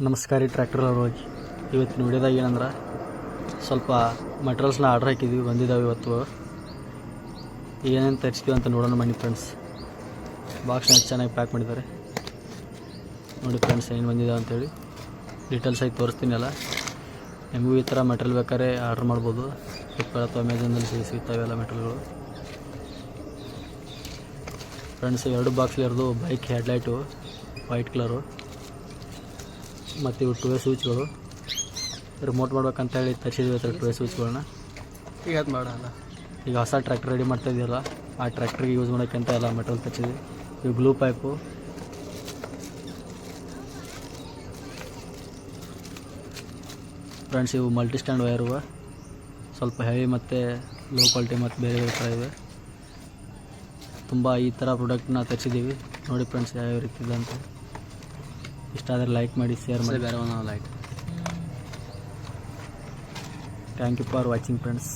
ನಮಸ್ಕಾರ ರೀ ಟ್ರ್ಯಾಕ್ಟರ್ ಹೋಗಿ. ಇವತ್ತಿನ ವಿಡಿಯೋದಾಗ ಏನಂದ್ರೆ, ಸ್ವಲ್ಪ ಮಟೀರಿಯಲ್ಸ್ನ ಆರ್ಡ್ರ್ ಹಾಕಿದ್ವಿ ಬಂದಿದ್ದಾವೆ ಇವತ್ತು. ಏನೇನು ತರಿಸ್ತೀವಿ ಅಂತ ನೋಡೋಣ ಬನ್ನಿ ಫ್ರೆಂಡ್ಸ್ ಬಾಕ್ಸ್ನ ಚೆನ್ನಾಗಿ ಪ್ಯಾಕ್ ಮಾಡಿದ್ದಾರೆ. ನೋಡಿ ಫ್ರೆಂಡ್ಸ್ ಏನು ಬಂದಿದ್ದಾವೆ ಅಂತೇಳಿ. ಡೀಟೇಲ್ಸ್ ಆಗಿ ತೋರಿಸ್ತೀನಿ ಅಲ್ಲ. ನಿಮಗೂ ಈ ಥರ ಮೆಟೀರಿಯಲ್ ಬೇಕಾದ್ರೆ ಆರ್ಡ್ರ್ ಮಾಡ್ಬೋದು. ಫ್ಲಿಪ್ಕಾರ್ಟ್ ಅಥವಾ ಅಮೆಝಾನಲ್ಲಿ ಸಿಗ್ತಾವೆ ಸಿಗ್ತಾವೆಲ್ಲ ಮೆಟೀರಿಯಲ್ಗಳು ಫ್ರೆಂಡ್ಸ್ ಎರಡು ಬಾಕ್ಸ್ ಎರಡು ಬೈಕ್ ಹೆಡ್ಲೈಟು ವೈಟ್ ಕಲರು ಮತ್ತು ಇವು ಟು ವೇ ಸ್ವಿಚ್ಗಳು ರಿಮೋಟ್ ಮಾಡ್ಬೇಕಂತ ಹೇಳಿ ತರಿಸಿದ್ವಿ ಅದ್ರ ಟು ವೇ ಸ್ವಿಚ್ಗಳನ್ನ ಈಗ ಅದು ಮಾಡೋಣ. ಈಗ ಹೊಸ ಟ್ರ್ಯಾಕ್ಟರ್ ರೆಡಿ ಮಾಡ್ತಾ ಇದೆಯಲ್ಲ ಆ ಟ್ರ್ಯಾಕ್ಟ್ರಿಗೆ ಯೂಸ್ ಮಾಡೋಕ್ಕಂತ ಎಲ್ಲ ಮೆಟಲ್ ತರಿಸಿದ್ವಿ. ಇವು ಗ್ಲೂ ಪೈಪು ಫ್ರೆಂಡ್ಸ್ ಇವು ಮಲ್ಟಿ ಸ್ಟ್ಯಾಂಡ್ ವೈರು ಸ್ವಲ್ಪ ಹೆವಿ ಮತ್ತು ಲೋ ಕ್ವಾಲಿಟಿ ಮತ್ತು ಬೇರೆ ಬೇರೆ ಥರ ಇವೆ. ತುಂಬ ಈ ಥರ ಪ್ರಾಡಕ್ಟ್ನ ತರಿಸಿದ್ದೀವಿ ನೋಡಿ ಫ್ರೆಂಡ್ಸ್ ಯಾವ್ಯಾವ ರೀತಿ ಇದೆ ಅಂತ. ಇಷ್ಟ ಆದರೆ ಲೈಕ್ ಮಾಡಿ ಶೇರ್ ಮಾಡಿ. ಬೇರೆ ಒಂದು like thank you for watching friends